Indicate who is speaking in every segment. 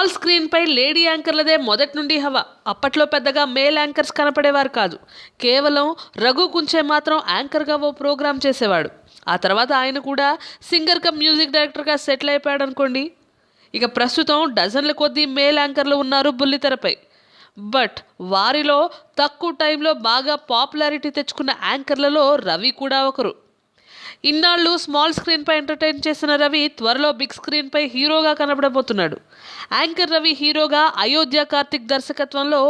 Speaker 1: Screen పై lady యాంకర్లదే మొదటి నుండి హవా. అప్పట్లో పెద్దగా మేల్ యాంకర్స్ కనపడేవారు కాదు. కేవలం రఘు కుంచే మాత్రం యాంకర్గా ఓ ప్రోగ్రామ్ చేసేవాడు. ఆ తర్వాత ఆయన కూడా సింగర్ కమ్ మ్యూజిక్ డైరెక్టర్గా సెటిల్ అయిపోయాడు అనుకోండి ఇక ప్రస్తుతం డజన్ల కొద్దీ మేల్ యాంకర్లు ఉన్నారు బుల్లితెరపై. బట్ వారిలో తక్కువ టైంలో బాగా పాపులారిటీ తెచ్చుకున్న యాంకర్లలో రవి కూడా ఒకరు. ఇన్నాళ్ళు స్మాల్ స్క్రీన్పై ఎంటర్టైన్ చేసిన రవి త్వరలో బిగ్ స్క్రీన్పై హీరోగా కనబడబోతున్నాడు. యాంకర్ రవి హీరోగా అయోధ్య కార్తిక్ దర్శకత్వంలో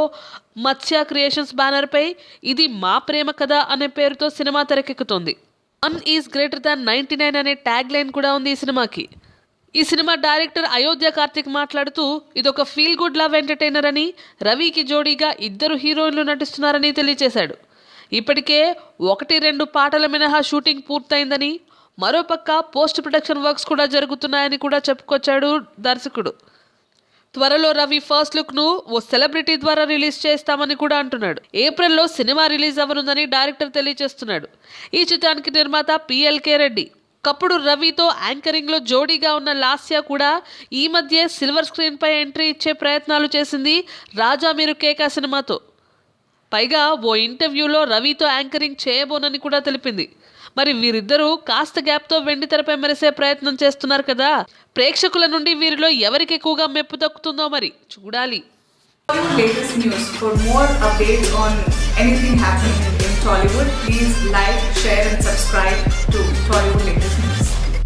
Speaker 1: మత్స్య క్రియేషన్స్ బ్యానర్పై ఇది మా ప్రేమ కథ అనే పేరుతో cinema తెరకెక్కుతోంది. One is greater than ninety nine అనే ట్యాగ్ లైన్ కూడా ఉంది ఈ సినిమాకి. ఈ సినిమా డైరెక్టర్ అయోధ్య కార్తిక్ మాట్లాడుతూ ఇదొక ఫీల్ గుడ్ లవ్ ఎంటర్టైనర్ అని రవికి జోడీగా ఇద్దరు హీరోయిన్లు నటిస్తున్నారని తెలియజేశాడు ఇప్పటికే ఒకటి రెండు పాటల మినహా షూటింగ్ పూర్తయిందని మరోపక్క పోస్ట్ ప్రొడక్షన్ వర్క్స్ కూడా జరుగుతున్నాయని కూడా చెప్పుకొచ్చాడు దర్శకుడు. త్వరలో రవి ఫస్ట్ లుక్ను ఓ సెలబ్రిటీ ద్వారా రిలీజ్ చేస్తామని కూడా అంటున్నాడు. ఏప్రిల్లో సినిమా రిలీజ్ అవ్వనుందని డైరెక్టర్ తెలియజేస్తున్నాడు. ఈ చిత్రానికి నిర్మాత పిఎల్కే రెడ్డి. కప్పుడు రవితో యాంకరింగ్లో జోడీగా ఉన్న లాస్య కూడా ఈ మధ్య సిల్వర్ స్క్రీన్పై ఎంట్రీ ఇచ్చే ప్రయత్నాలు చేసింది రాజా మీరు కేకా సినిమాతో. పైగా ఓ ఇంటర్వ్యూలో రవితో యాంకరింగ్ చేయబోనని కూడా తెలిపింది. మరి వీరిద్దరూ కాస్త గ్యాప్తో వెండి తెరపై మెరిసే ప్రయత్నం చేస్తున్నారు కదా. ప్రేక్షకుల నుండి వీరిలో ఎవరికి ఎక్కువగా మెప్పు దక్కుతుందో మరి చూడాలి.
Speaker 2: Latest news. For more updates on anything happening in, Tollywood, please like, share, and subscribe.